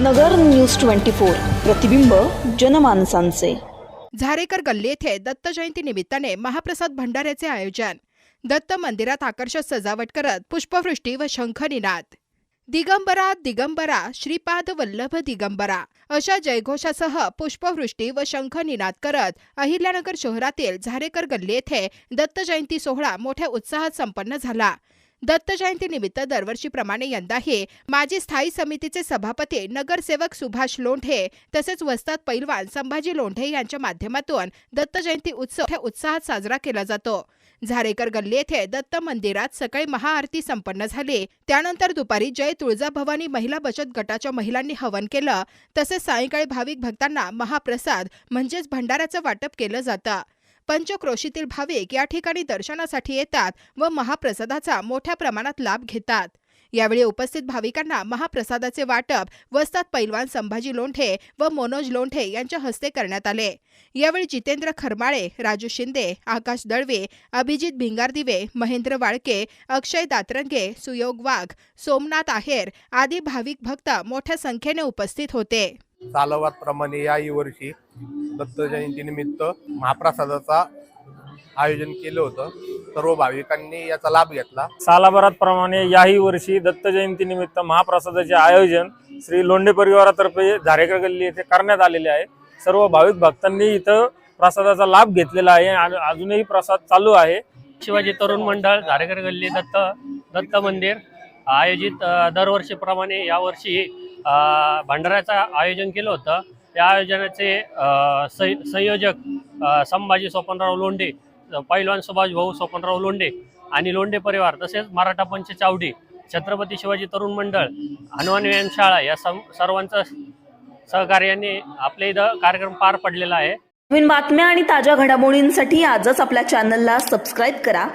नगर news twenty four प्रतिबिंब जनमानसांचे. झारेकर गल्ली येथे दत्त जयंती निमित्ताने महाप्रसाद भंडाऱ्याचे आयोजन. दत्त मंदिरात आकर्षक सजावट करत पुष्पवृष्टी व शंखनिनाद दिगंबरा दिगंबरा श्रीपाद वल्लभ दिगंबरा अशा जयघोषासह पुष्पवृष्टी व शंखनिनाद करत अहिल्यानगर शहरातील झारेकर गल्ली येथे दत्त जयंती सोहळा मोठ्या उत्साहात संपन्न झाला. दत्त जयंती निमित्त दरवर्षीप्रमाणे यंदाही माजी स्थायी समितीचे सभापती नगरसेवक सुभाष लोंढे तसेच वस्ताद पैलवान संभाजी लोंढे यांच्या माध्यमातून दत्त जयंती उत्सव उत्साहात साजरा केला जातो. झारेकर गल्ली येथे दत्त मंदिरात सकाळी महाआरती संपन्न झाली. त्यानंतर दुपारी जय तुळजाभवानी महिला बचत गटाच्या महिलांनी हवन केलं. तसेच सायंकाळी भाविक भक्तांना महाप्रसाद म्हणजेच भंडाऱ्याचं वाटप केलं जातं. पंचक्रोशीतील भाविक या ठिकाणी दर्शनासाठी येतात व महाप्रसादाचा मोठ्या प्रमाणात लाभ घेतात. यावेळी उपस्थित भाविकांना महाप्रसादाचे वाटप वस्तात पैलवान संभाजी लोंढे व मनोज लोंढे यांच्या हस्ते करण्यात आले. यावेळी जितेंद्र खरमाळे राजू शिंदे आकाश दळवे अभिजित भिंगारदिवे महेंद्र वाळके अक्षय दातरंगे सुयोग वाघ सोमनाथ आहेर आदी भाविक भक्त मोठ्या संख्येने उपस्थित होते. सालवादप्रमाणे या वर्षी दत्त जयंतीनिमित्त महाप्रसादाचा आयोजन केलं होतं. सर्व भाविकांनी याचा लाभ घेतला. सालाभरातप्रमाणे याही वर्षी दत्त जयंतीनिमित्त महाप्रसादाचे आयोजन श्री लोंढे परिवारातर्फे झारेकर गल्ली येथे करण्यात आलेले आहे. सर्व भाविक भक्तांनी इथं प्रसादाचा लाभ घेतलेला आहे. आणि अजूनही प्रसाद चालू आहे. शिवाजी तरुण मंडळ झारेकर गल्ली दत्त दत्त मंदिर आयोजित दरवर्षीप्रमाणे यावर्षी अ, भंडाऱ्याचं आयोजन केलं होतं. त्या आयोजनाचे सं- संयोजक संभाजी सोपनराव लोंढे पैलवान सुभाष भाऊ सोपनराव लोंढे आणि लोंढे परिवार तसेच मराठा पंच चावडी छत्रपती शिवाजी तरुण मंडळ हनुमान व्यायामशाळा या सर्वांचा सर्वांचं सहकार्याने आपल्या इथं कार्यक्रम पार पडलेला आहे. नवीन बातम्या आणि ताज्या घडामोडींसाठी आजच आपल्या चॅनलला सबस्क्राईब करा.